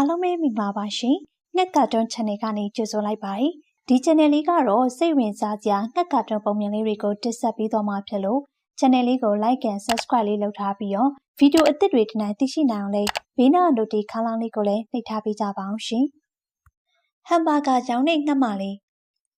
အားလုံးပဲမိပါပါရှင်။ငှက်ကတွန်း channel ကနေကြိုဆိုလိုက်ပါတယ်။ဒီ channel လေးကတော့စိတ်ဝင်စားစရာငှက်ကတွန်းပုံမြင်လေးတွေကိုတင်ဆက်ပေးသွားမှာဖြစ်လို့ channel လေးကို like and subscribe လေးလုပ်ထားပြီးတော့ဗီဒီယိုအသစ်တွေဒီနေ့သိရှိနိုင်အောင်လေးဘေးနား notification ခန်းလေးကိုလည်းနှိပ်ထားပေးကြပါအောင်ရှင်။ဟမ်ဘာဂါကြောင်းနဲ့ငှက်မလေး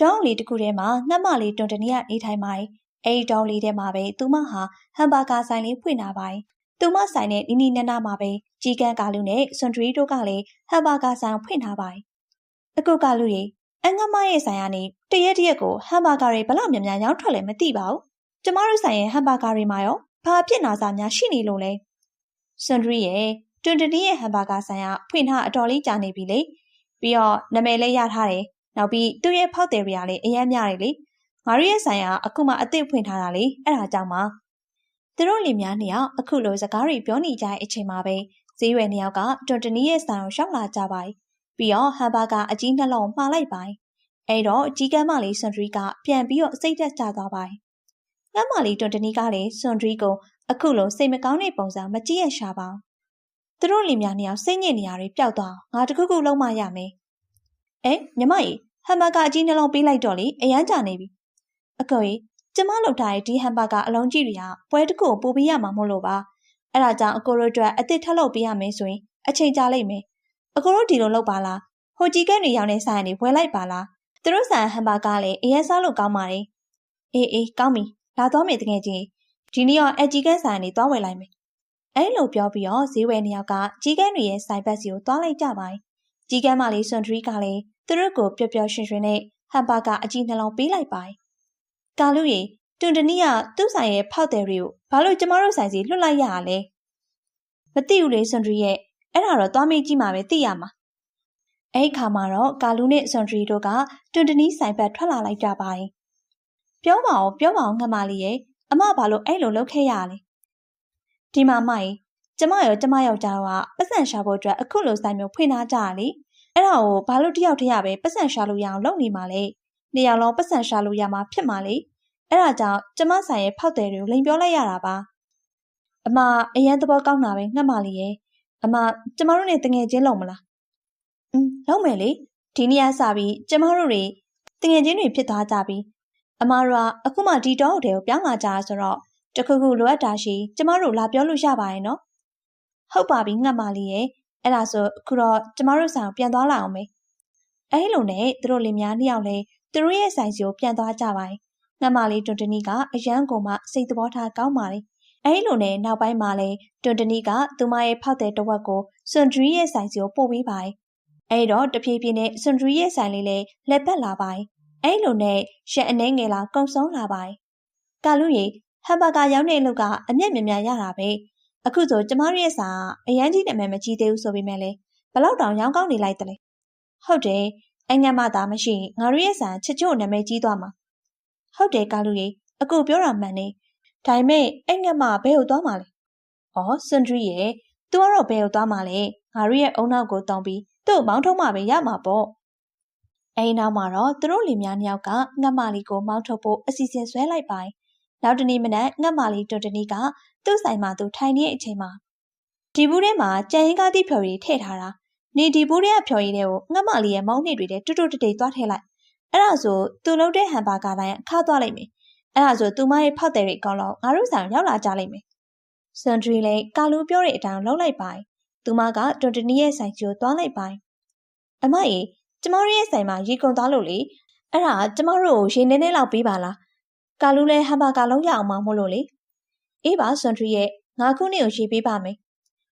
တောင်းလေးတစ်ခုထဲမှာငှက်မလေးတွန်တနီးကနေထိုင်ပါတယ်။အဲဒီတောင်းလေးထဲမှာပဲသူမဟာဟမ်ဘာဂါဆိုင်လေးဖွင့်လာပါတယ်။ သူမဆိုင်နဲ့နီနီနနာမှာပဲကြီးကန်းကာလူနဲ့စွန်ဒရီတို့ကလည်းဟမ်ဘာဂါဆိုင်ဖွင့်ထားပါတယ်။အခုကာလူတွေအငမရဲ့ဆိုင်ကနေတရက်တရက်ကိုဟမ်ဘာဂါတွေဘလောက်များများရောင်းထွက်လဲမသိပါဘူး။ကျမတို့ဆိုင်ရဲ့ဟမ်ဘာဂါတွေမှာရောဘာဖြစ်နာစာများရှိနေလို့လဲ။စွန်ဒရီရဲ့တွန်တနီရဲ့ဟမ်ဘာဂါဆိုင်ကဖွင့်ထားအတော်လေးကြာနေပြီလေ။ပြီးတော့နာမည်လေးရထားတယ်။နောက်ပြီးသူ့ရဲ့ဖောက်တယ်တွေကလည်းအရင်များတယ်လေ။ငါတို့ရဲ့ဆိုင်ကအခုမှအသစ်ဖွင့်ထားတာလေ။အဲ့ဒါကြောင့်ပါ။ သူတို့လင်များနှစ်ယောက်အခုလိုစကားတွေပြောနေကြတဲ့အချိန်မှာပဲဈေးဝယ်နှစ်ယောက်ကတွန်တနီရဲ့ဆိုင်ကိုရှောက်လာကြပါ යි ပြီးတော့ဟမ်ဘာဂါအကြီးနှလုံးမှားလိုက်ပါ යි အဲ့တော့ကြီးကမ်းမလေးစွန်ဒရီကပြန်ပြီးတော့စိတ်သက်သာသွားပါ යි ငတ်မလေးတွန်တနီကလည်းစွန်ဒရီကိုအခုလိုစိတ်မကောင်းတဲ့ပုံစံမကြည့်ရရှာပါသူတို့လင်များနှစ်ယောက်စိတ်ညစ်နေရတွေပျောက်သွားငါတခုခုလုံးမရမယ်အဲညီမကြီးဟမ်ဘာဂါအကြီးနှလုံးပေးလိုက်တော့လေအရန်ကြာနေပြီအကိုကြီး ကျမလောက်ထားတဲ့ဒီဟမ်ဘာဂါအလုံးကြီးတွေကပွဲတစ်ခုကိုပို့ပေးရမှာမဟုတ်လို့ပါအဲ့ဒါကြောင့်အကိုတို့အတွက်အစ်စ်ထပ်လုပ်ပေးရမယ်ဆိုရင်အချိန်ကြာလိမ့်မယ်အကိုတို့ဒီလိုလုပ်ပါလားဟိုကြီးကဲတွေရောင်းနေဆိုင်နေဝယ်လိုက်ပါလားသူတို့ဆိုင်ဟမ်ဘာဂါလည်းအရင်စားလို့ကောင်းပါတယ်အေးအေးကောင်းပြီလာသွားမယ်တကယ်ချင်းဒီနေ့ရောအကြီးကဲဆိုင်နေသွားဝယ်လိုက်မယ်အဲ့လိုပြောပြီးတော့ဈေးဝယ်နှစ်ယောက်ကကြီးကဲတွေရဲ့ဆိုင်ဘက်စီကိုသွားလိုက်ကြပါတယ်ကြီးကဲမလေးစွန်ဒရီကလည်းသူတို့ကိုပျော်ပျော်ရွှင်ရွှင်နဲ့ဟမ်ဘာဂါအကြီးနှလုံးပေးလိုက်ပါတယ် ကာလူရီတွန်တနီးကသူ့ဆိုင်ရဲ့ဖောက်တယ်တွေကိုဘာလို့ကျမတို့ဆိုင်စီလွတ်လိုက်ရတာလဲမသိဘူးလေစွန်ဒရီရဲ့အဲ့ဒါတော့သွားမေးကြည့်မှပဲသိရမှာအဲ့ခါမှာတော့ကာလူနဲ့စွန်ဒရီတို့ကတွန်တနီးဆိုင်ဘက်ထွက်လာလိုက်ကြပါတယ်ပြောပါအောင်ပြောပါအောင်ငမလေးရဲ့အမဘာလို့အဲ့လိုလုပ်ခဲ့ရလဲဒီမှာမိုင်ကျမရောကျမယောက်ျားကပတ်စံရှာဖို့အတွက်အခုလိုဆိုင်မျိုးဖွင့်ထားကြရလေအဲ့ဒါကိုဘာလို့တယောက်တည်းရပဲပတ်စံရှာလို့ရအောင်လုပ်နေမှာလဲ နေရာလုံးပတ်စံရှာလို့ရမှာဖြစ်မှာလေအဲ့ဒါကြောင့်ကျမဆိုင်ရဲ့ဖောက်တယ်တွေကိုလိန်ပြောလိုက်ရတာပါအမအရန်သဘောကောင်းတာပဲငှက်မလေးရဲ့အမကျမတို့နဲ့တငယ်ချင်းလုံမလားอืมလုံမယ်လေဒီနေ့ကစပြီးကျမတို့တွေတငယ်ချင်းတွေဖြစ်သွားကြပြီအမတို့ကအခုမှဒီတောအုပ်တွေကိုပြောင်းလာကြတာဆိုတော့တခုခုလိုအပ်တာရှိကျမတို့လာပြောလို့ရပါရဲ့နော်ဟုတ်ပါပြီငှက်မလေးရဲ့အဲ့ဒါဆိုအခုတော့ကျမတို့ဆိုင်ကိုပြန်သွားလာအောင်မေအဲ့လိုနဲ့သူတို့လင်များနှစ်ယောက်လည်း သူတို့ရဲ့ဆိုင်စီကိုပြန်သွားကြပါငှက်မလေးတွန်တနီကအရန်ကုန်မှစိတ်သဘောထားကောင်းပါလေအဲ့လိုနဲ့နောက်ပိုင်းမှာလဲတွန်တနီကသူမရဲ့ဖောက်တဲ့တဝက်ကိုစွန်ဒရီရဲ့ဆိုင်စီကိုပို့ပေးပါအဲ့တော့တဖြည်းဖြည်းနဲ့စွန်ဒရီရဲ့ဆိုင်လေးလည်းလက်ပတ်လာပါအဲ့လိုနဲ့ရက်အနှဲငယ်လာကုံဆုံးလာပါကာလူရီဟမ်ဘာဂါရောင်းတဲ့အလုပ်ကအမျက်မြများရတာပဲအခုဆိုကျမတို့ရဲ့စာအရန်ကြီးနာမည်မကြီးသေးဘူးဆိုပေမဲ့လေဘလောက်တောင်ရောင်းကောင်းနေလိုက်တယ်လေဟုတ်တယ် အငတ်မသာမရှိငါတို့ရဲ့စာချစ်ချို့နာမည်ကြီးသွားမှာဟုတ်တယ်ကာလူကြီးအကူပြောတာမှန်နေဒါပေမဲ့အငတ်မဘယ်ကိုသွားမှာလဲဩစွန်ဒရီရဲ့သူကတော့ဘယ်ကိုသွားမှာလဲငါတို့ရဲ့အုံနောက်ကိုတောင်းပြီးသူ့မောင်းထုတ်မှပဲရမှာပေါ့အဲဒီနောက်မှာတော့သူတို့လင်များနှစ်ယောက်ကငတ်မလေးကိုမောင်းထုတ်ဖို့အစီအစဉ်ဆွဲလိုက်ပါနောက်တနေ့မနက်ငတ်မလေးတွန်တနီကသူ့ဆိုင်မှာသူထိုင်နေတဲ့အချိန်မှာဒီဘူးထဲမှာကြံရင်ကားတိဖြော်ရည်ထည့်ထားတာ နေဒီဘူးထဲကဖြော်ရည်တွေကိုငတ်မလေးရဲ့မောင်းနှစ်တွေနဲ့တွတ်တွတ်တိတ်သွားထည့်လိုက်အဲ့ဒါဆိုသူလုပ်တဲ့ဟမ်ဘာဂါတိုင်းအခါသွားလိုက်မယ်အဲ့ဒါဆိုသူမရဲ့ဖောက်တယ်တွေအကောင်လုံးငါတို့ဆိုင်ရောက်လာကြလိမ့်မယ်စွန်ဒရီလည်းကာလူပြောတဲ့အတိုင်းလောက်လိုက်ပါသူမကတွန်တနီရဲ့ဆိုင်ကျိုးသွားလိုက်ပါအမကြီးကျမတို့ရဲ့ဆိုင်မှာရေကုန်သွားလို့လေအဲ့ဒါကျမတို့ကိုရေနေနေလောက်ပေးပါလားကာလူလည်းဟမ်ဘာဂါလုံးရအောင်မမို့လို့လေအေးပါစွန်ဒရီရဲ့ငါခုနေ့ကိုရေပေးပါမယ်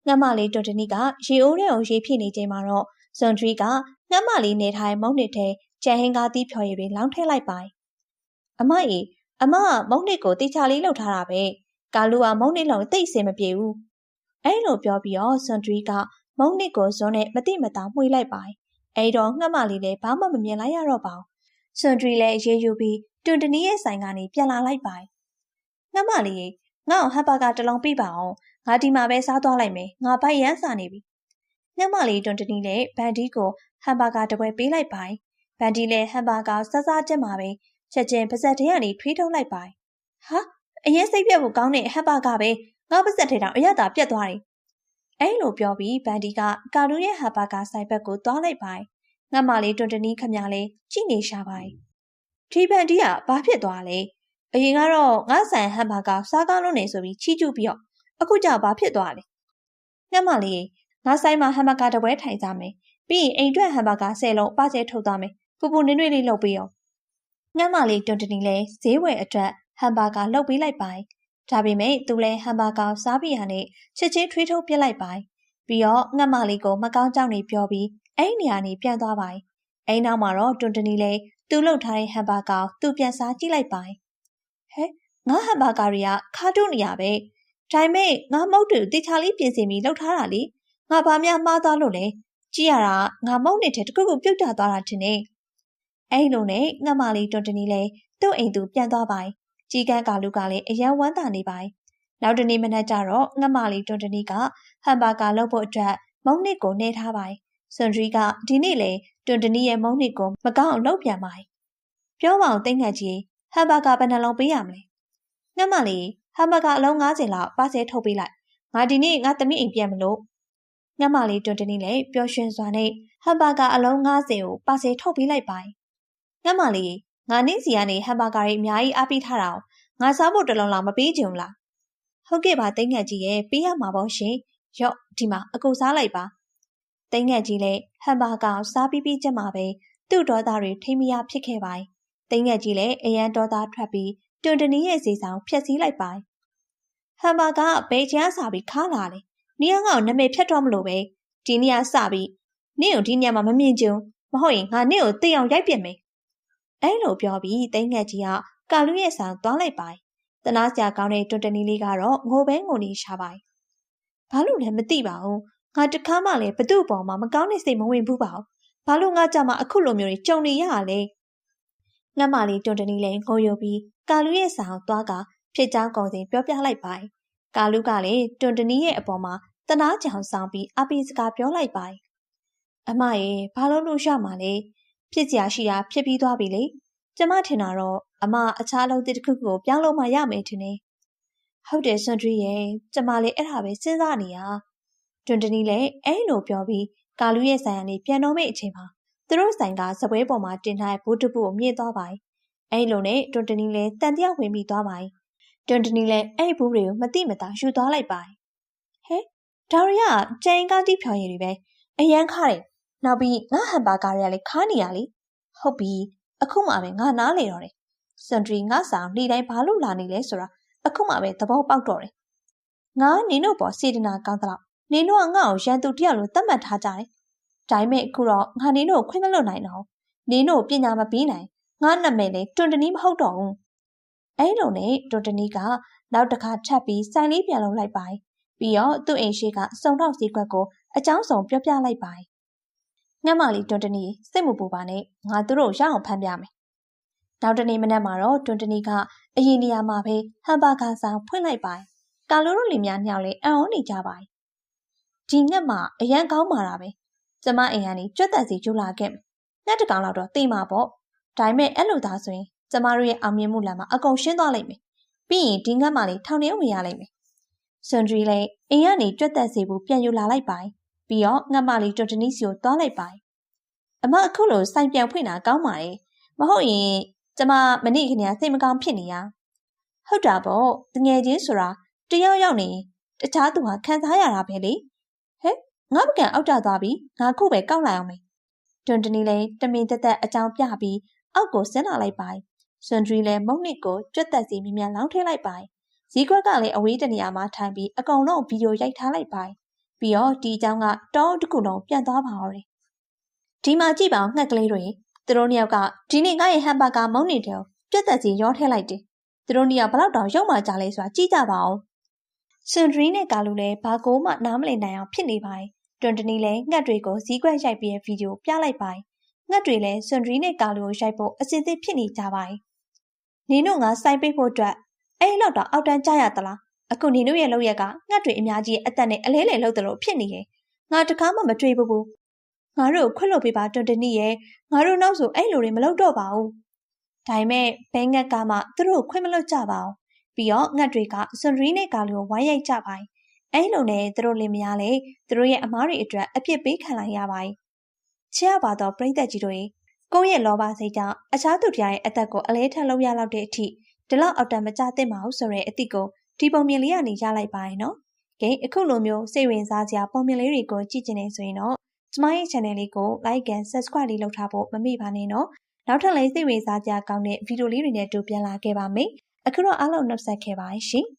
ငတ်မလေးတွန်တနီကရေအိုးထဲကိုရေဖြည့်နေချိန်မှာတော့စွန်ဒရီကငတ်မလေးနေထိုင်မုံနှစ်ထဲကျန်ဟင်းကားသီးဖြော်ရည်တွေလောင်းထည့်လိုက်ပါအမကြီးအမကမုံနှစ်ကိုတိချာလေးလှုပ်ထားတာပဲကာလူကမုံနှစ်လုံးတိတ်စင်မပြေဘူးအဲ့လိုပြောပြီးတော့စွန်ဒရီကမုံနှစ်ကိုဇွန်းနဲ့မတိမတာမှွေလိုက်ပါအဲ့တော့ငှက်မလေးလည်းဘာမှမမြင်လိုက်ရတော့ပါဘူးစွန်ဒရီလည်းရေယူပြီးတွန်တနီရဲ့ဆိုင်ကနေပြန်လာလိုက်ပါငှက်မလေးငါ့ဟမ်ဘာဂါတစ်လုံးပြပါအောင် ငါဒီမှာပဲစားသွားလိုက်မယ်ငါဘိုက်ရမ်းစားနေပြီငှက်မလေးတွန်တနီနဲ့ဗန်ဒီကိုဟမ်ဘာဂါတစ်ပွဲပေးလိုက်ပါဗန်ဒီလည်းဟမ်ဘာဂါစစချက်မှာပဲချက်ချင်းပါဇက်ထဲကနေထွေးထုတ်လိုက်ပါဟာအရင်စိတ်ပြက်ဖို့ကောင်းတဲ့ဟမ်ဘာဂါပဲငါပါဇက်ထဲတောင်အရသာပြက်သွားတယ်အဲ့လိုပြောပြီးဗန်ဒီကကာလူရဲ့ဟာဘာကာဆိုင်ဘက်ကိုသွားလိုက်ပါငတ်မလေးတွန်တနီးခမလေးကြည့်နေရှာပါဒီဗန်ဒီကဘာဖြစ်သွားလဲအရင်ကတော့ငါဆိုင်ဟမ်ဘာဂါစားကောင်းလို့နေဆိုပြီးချီးကျူးပြီးတော့ အခုကျဘာဖြစ်သွားလဲငတ်မလေးငါဆိုင်မှာဟမ်ဘာဂါတပွဲထိုင်ကြမယ်ပြီးရင်အိမ်အတွက်ဟမ်ဘာဂါ၁၀လုံးပကျဲထုတ်သွားမယ်ပူပူနွေ့နွေ့လေးလုပ်ပြီးရောငတ်မလေးတွန်တနီးလဲဈေးဝယ်အတွက်ဟမ်ဘာဂါလုပ်ပေးလိုက်ပါဒါပေမဲ့သူလည်းဟမ်ဘာဂါစားပြီးရနဲ့ချက်ချင်းထွေးထုတ်ပြစ်လိုက်ပါပြီးတော့ငတ်မလေးကိုမကောင်းကြောင်နေပြောပြီးအဲ့နေရာနေပြန်သွားပါအဲ့နောက်မှာတော့တွန်တနီလည်းသူ့လှုပ်ထားတဲ့ဟမ်ဘာဂါကိုသူပြန်စားကြည့်လိုက်ပါဟဲငါဟမ်ဘာဂါတွေကခါတုနေရပဲ ဒါပေမဲ့ငါမုတ်တွေကိုတေချာလေးပြင်ဆင်ပြီးလှုပ်ထားတာလေငါဘာများမှားသွားလို့လဲကြည့်ရတာငါမုတ်နေတဲ့တခုခုပြုတ်ကျသွားတာထင်နေအဲ့လိုနဲ့ငတ်မလေးတွန်တနီလည်းသူ့အိမ်သူပြန်သွားပါကြီးကန်းကာလူကလည်းအယံဝမ်းသာနေပါနောက်တနေ့မနက်ကျတော့ငတ်မလေးတွန်တနီကဟမ်ဘာဂါလုပ်ဖို့အတွက်မုံနစ်ကိုနှဲထားပါစွန်ဒရီကဒီနေ့လေတွန်တနီရဲ့မုံနစ်ကိုမကောင်းအောင်လုပ်ပြန်ပါပြောပါအောင်တိတ်ငတ်ကြီးဟမ်ဘာဂါဘယ်နှလုံးပေးရမလဲငတ်မလေး ဟမ်ဘာဂါအလုံး90လောက်ပါစဲထုတ်ပေးလိုက်ငါဒီနေ့ငါသမီးအိမ်ပြန်မလို့ငတ်မလေးတွန်တနီလည်းပျော်ရွှင်စွာနဲ့ဟမ်ဘာဂါအလုံး90ကိုပါစဲထုတ်ပေးလိုက်ပါငတ်မလေးငါနေ့စီကနေဟမ်ဘာဂါတွေအများကြီးအားပေးထားတာငါစားဖို့တလုံးလောက်မပေးချင်ဘူးလားဟုတ်ကဲ့ပါတိတ်ငတ်ကြီးရဲ့ပေးရမှာပေါ့ရှင်ရော့ဒီမှာအကူစားလိုက်ပါတိတ်ငတ်ကြီးလည်းဟမ်ဘာဂါစားပြီးပြီးချက်မှာပဲသူ့ဒေါသတွေထိမရဖြစ်ခဲ့ပါတိတ်ငတ်ကြီးလည်းအရန်ဒေါသထွက်ပြီး တွန်တနီရဲ့စီဆောင်ဖျက်ဆီးလိုက်ပါဟမ်ဘာဂါဘယ်ချမ်းစားပြီးခါလာလေနီယငါ့ကိုနမေဖြတ်တော့မလို့ပဲဒီနေ့ကစပြီးနင့်ကိုဒီညမှာမမြင်ကြုံမဟုတ်ရင်ငါနင့်ကိုသိအောင်ရိုက်ပြစ်မယ်အဲ့လိုပြောပြီးတိတ်ငတ်ကြီးကကာလူရဲ့ဆောင်သွားလိုက်ပါတနာစရာကောင်းတဲ့တွန်တနီလေးကတော့ငိုပဲငိုနေရှာပါဘာလို့လဲမသိပါဘူးငါတခါမှလည်းဘသူ့အပေါ်မှာမကောင်းတဲ့စိတ်မဝင်ဘူးပါဘူးဘာလို့ငါကြမှာအခုလိုမျိုးတွေကြုံနေရတာလဲငတ်မလေးတွန်တနီလည်းငိုယိုပြီး ကာလူရဲ့ဆောင်သွားကဖြစ်ကြောင်းကုန်စင်ပြောပြလိုက်ပါကာလူကလည်းတွန်တနီရဲ့အပေါ်မှာတနာကြောင်ဆောင်ပြီးအပိစကားပြောလိုက်ပါအမရေဘာလို့လို့ရမှာလဲဖြစ်စရာရှိတာဖြစ်ပြီးသွားပြီလေကျမထင်တာတော့အမအခြားလုံးတစ်ခုခုကိုပြောင်းလို့မှရမယ်ထင်တယ်ဟုတ်တယ်ဆွန်ဒရီရဲ့ကျမလည်းအဲ့ဒါပဲစဉ်းစားနေရတွန်တနီလည်းအဲ့လိုပြောပြီးကာလူရဲ့ဆိုင်ကနေပြန်တော့မယ့်အချိန်မှာသူတို့ဆိုင်ကစပွဲပေါ်မှာတင်ထားတဲ့ဘိုးတပုကိုမြင်သွားပါ အဲ့လိုနဲ့တွန်တနီလည်းတန်တရာဝင်ပြီးသွားပါတွန်တနီလည်းအဲ့ဘူးတွေကိုမတိမတာယူသွားလိုက်ပါဟဲဒါရီကကျန်ကားတိဖြော်ရည်တွေပဲအရန်ခါတယ်နောက်ပြီးငါဟမ်ဘာဂါတွေကလည်းခါနေရလေဟုတ်ပြီအခုမှပဲငါနားလေတော့တယ်စန်ဒရီငါဆောင်နေ့တိုင်းဘာလို့လာနေလဲဆိုတာအခုမှပဲသဘောပေါက်တော့တယ်ငါနင်းတို့ပေါ်စေတနာကောင်းသလောက်နင်းတို့ကငါ့ကိုရန်သူတယောက်လိုသတ်မှတ်ထားကြတယ်ဒါပေမဲ့အခုတော့ငါနင်းတို့ခွင့်မလွတ်နိုင်တော့နင်းတို့ပညာမပြီးနိုင် ငါနာမည်လေတွန်တနီးမဟုတ်တော့ဘူးအဲ့လိုနဲ့တွန်တနီးကနောက်တစ်ခါထပ်ပြီးစိုင်လေးပြန်လုံးလိုက်ပါပြီးတော့သူ့အိမ်ရှိကစုံတော့စီခွက်ကိုအကြောင်းစုံပြောပြလိုက်ပါငှက်မလေးတွန်တနီစိတ်မပူပါနဲ့ငါတို့ရအောင်ဖမ်းပြမယ်နောက်တနေ့မနက်မှာတော့တွန်တနီကအရင်နေရာမှာပဲဟမ်ဘာဂါဆောင်ဖွင့်လိုက်ပါကာလိုရိုလီများညောင်လေအံ့ဩနေကြပါဒီငှက်မှာအရန်ကောင်းပါတာပဲကျမအိမ်ကနေကြွက်တက်စီကျူလာခဲ့မယ်ငှက်တကောင်တော့သိမှာပေါ့ ဒါပေမဲ့အဲ့လိုသာဆိုရင်ကျမတို့ရဲ့အောင်မြင်မှုလမ်းမှာအကုန်ရှင်းသွားလိမ့်မယ်ပြီးရင်ဒီငှက်မလေးထောင်ထဲဝင်ရလိမ့်မယ်ဆွန်ဒရီလည်းအိမ်ကနေကြွက်တက်စီဘူးပြန်ယူလာလိုက်ပါပြီးတော့ငှက်မလေးတွန်တနီစီကိုသွားလိုက်ပါအမအခုလိုစိုင်ပြန်ဖွင့်တာကောင်းပါတယ်မဟုတ်ရင်ကျမမနေ့ကနေ့စိတ်မကောင်းဖြစ်နေရဟုတ်တာပေါ့တငယ်ချင်းဆိုတာတယောက်ရောက်နေတခြားသူဟာခံစားရတာပဲလေဟဲ့ငါပကံအောက်ကျသွားပြီငါခုပဲကောက်လိုက်အောင်မေတွန်တနီလည်းတမင်တက်တက်အကြောင်းပြပြီး အောက်ကိုဆင်းလာလိုက်ပါဆွန်ဒရီလည်းမုံနစ်ကိုကြွက်တက်စီမြ мян လောင်းထည့်လိုက်ပါဇီးကွက်ကလည်းအဝေးတနေရာမှာထိုင်ပြီးအကောင်လုံးဗီဒီယိုရိုက်ထားလိုက်ပါပြီးတော့ဒီအကြောင်းကတောတစ်ခုလုံးပြန်သွားပါတော့တယ်ဒီမှာကြည့်ပါငှက်ကလေးတွေသူတို့နှစ်ယောက်ကဒီနေ့ငါ့ရဲ့ဟမ်ဘာဂါမုန်းနေတယ်ပြက်သက်စီရောထဲလိုက်တယ်သူတို့နှစ်ယောက်ဘလောက်တောင်ရုံမှကြလဲဆိုတာကြည့်ကြပါဦးဆွန်ဒရီနဲ့ကာလူလည်းဘာကိုမှနားမလည်နိုင်အောင်ဖြစ်နေပါတယ်တွန်တနီလည်းငှက်တွေကိုဇီးကွက်ရိုက်ပြီးဗီဒီယိုပြလိုက်ပါတယ် ငှက်တွေလည်းဆွန်ဒရီနဲ့ကာလူကိုရိုက်ဖို့အစစ်အစ်ဖြစ်နေကြပါတယ်နင်တို့ငါစိုင်းပိတ်ဖို့အတွက်အဲ့လောက်တော့အောက်တန်းကြရသလားအခုနင်တို့ရဲ့လောက်ရက်ကငှက်တွေအများကြီးအသက်နဲ့အလဲလဲလောက်တယ်လို့ဖြစ်နေရဲ့ငါတကားမှမတွေ့ဘူးငါတို့ကိုခွတ်လို့ပေးပါတွန်တနီရဲ့ငါတို့နောက်ဆိုအဲ့လိုတွေမလုပ်တော့ပါဘူးဒါပေမဲ့ဘဲငက်ကမှသူတို့ခွင့်မလွတ်ကြပါဘူးပြီးတော့ငတ်တွေကစွန်ရီနဲ့ကာလီကိုဝိုင်းရိုက်ကြပါအဲ့လိုနဲ့သူတို့လင်မယားလေသူတို့ရဲ့အမားတွေအတွက်အပြစ်ပေးခံလိုက်ရပါတယ် ချစ်ရပါတော့ပြိသက်ကြီးတို့ရေကိုယ့်ရဲ့လောဘစိတ်ကြောင့်အခြားသူတရားရဲ့အသက်ကိုအလဲထက်လုပ်ရလောက်တဲ့အထိဒီလောက်အောက်တန်မကြသင့်ပါဘူးဆိုတဲ့အသည့်ကိုဒီပုံမြင်လေးကနေရလိုက်ပါရဲ့နော်။ကဲအခုလိုမျိုးစိတ်ဝင်စားစရာပုံမြင်လေးတွေကိုကြည့်ကျင်နေဆိုရင်တော့ကျမရဲ့ channel လေးကို like and subscribe လေးလုပ်ထားဖို့မမေ့ပါနဲ့နော်။နောက်ထပ်လည်းစိတ်ဝင်စားစရာကောင်းတဲ့ဗီဒီယိုလေးတွေနဲ့တူပြန်လာခဲ့ပါမယ်။အခုတော့အားလုံးနှုတ်ဆက်ခဲ့ပါရှင်။